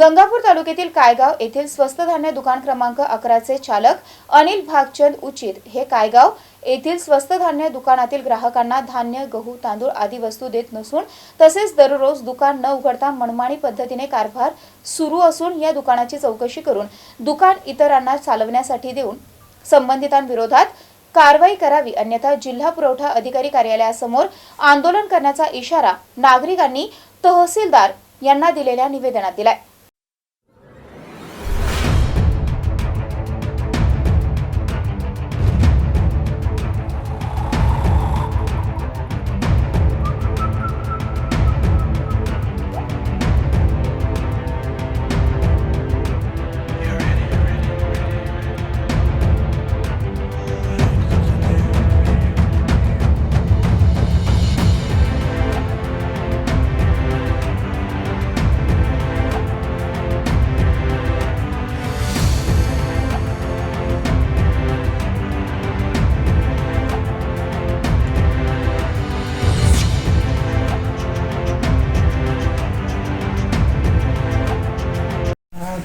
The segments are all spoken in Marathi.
गंगापूर तालुक्यातील कायगाव येथील स्वस्त धान्य दुकान क्रमांक अकराचे चालक अनिल भागचंद उचित हे कायगाव येथील स्वस्त धान्य दुकानातील ग्राहकांना धान्य गहू तांदूळ आदी वस्तू देत नसून तसेच दररोज दुकान न उघडता मनमानी पद्धतीने कारभार सुरू असून या दुकानाची चौकशी करून दुकान इतरांना चालवण्यासाठी देऊन संबंधितांविरोधात कारवाई करावी. अन्यथा जिल्हा पुरवठा अधिकारी कार्यालयासमोर आंदोलन करण्याचा इशारा नागरिकांनी तहसीलदार यांना दिलेल्या निवेदनात दिलाय.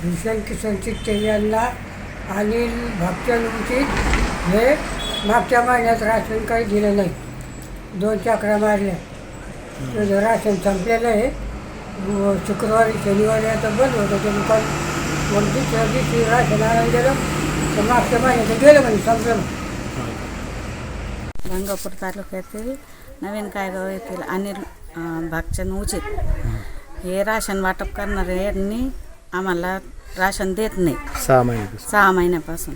भूषण किसन चित्ते यांना अनिल भक्तन उचित हे मागच्या महिन्यात राशन काही दिलं नाही. दोन चक्रा मारल्या. तुझं राशन संपलेलं आहे शुक्रवारी शनिवारी आता बंद होतं. ते दुकान मग दुसऱ्या दिवशी राशन आणायला गेलं. तर मागच्या महिन्यात गेलं म्हणजे संपलं गंगापूर तालुक्यातील नवीन कायगाव येथील अनिल भागचंद उचित हे राशन वाटप करणारे यांनी आम्हाला राशन देत नाही. सहा महिन्यापासून. सहा महिन्यापासून.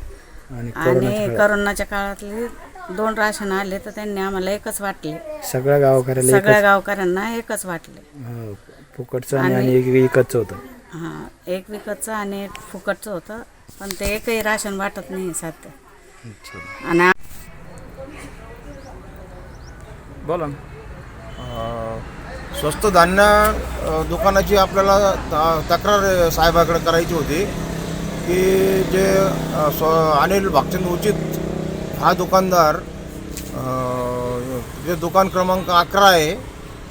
आणि आणि कोरोनाच्या करोनाच्या काळातले दोन राशन आले तर त्यांनी आम्हाला एकच वाटले. सगळ्या गावकऱ्याला सगळ्या एकच? गावकऱ्यांना एकच वाटले. हो, फुकटचं आणि आणि- आणि एक विकतचं होतं. हां एक विकतचं आणि एक फुकटचं होतं. पण ते एकही राशन वाटत नाही सध्या अच्छा. आणि बोला ना. स्वस्त धान्य दुकानाची आपल्याला तक्रार साहेबाकडे करायची होती की जे स्व अनिल भागचंद उचित हा दुकानदार जे दुकान क्रमांक अकरा आहे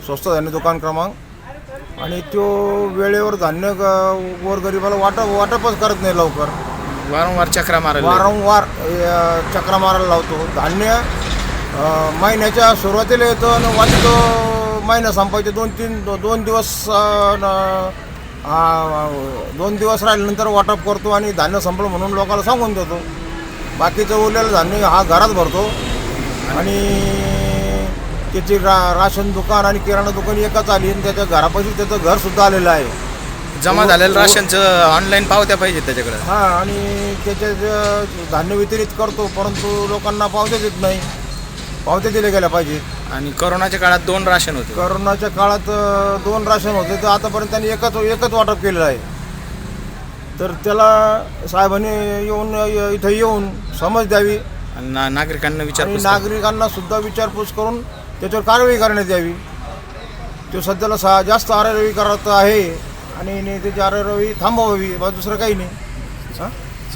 स्वस्त धान्य दुकान क्रमांक आणि तो वेळेवर धान्य ग- गोरगरिबाला वाटप वाटपच करत नाही लवकर. वारंवार चक्रा मारायला वारंवार चक्रा मारायला लावतो. धान्य महिन्याच्या सुरुवातीला येतो आणि वाटतो महिना संपायचे दोन तीन दो, दोन दिवस दोन दिवस राहिल्यानंतर वाटप करतो आणि धान्य संपलं म्हणून लोकांना सांगून देतो. बाकीचं उरलेलं धान्य हा घरात भरतो. आणि त्याची रा राशन दुकान आणि किराणा दुकान एकच आली आणि त्याच्या घरापाशी त्याचं घरसुद्धा आलेलं आहे. जमा झालेलं राशनचं ऑनलाईन पावत्या पाहिजे त्याच्याकडे. हा आणि त्याचे जे धान्य वितरित करतो परंतु लोकांना पावत्या देत नाही. पावत्या दिल्या गेल्या पाहिजेत. आणि कोरोनाच्या काळात दोन राशन होते. करोनाच्या काळात अ, दोन राशन होते. तर आतापर्यंत त्यांनी एकच एकच वाटप केलेलं आहे. तर त्याला साहेबांनी येऊन य- इथं येऊन समज द्यावी. आणि ना- नागरिकांना आणि विचारपूस करा. नागरिकांना सुद्धा विचारपूस करून त्याच्यावर कारवाई करण्यात यावी. तो सध्याला सा जास्त आरेरवी करत आहे. आणि त्याची आरेरवी थांबवावी बा दुसरं काही नाही. हां?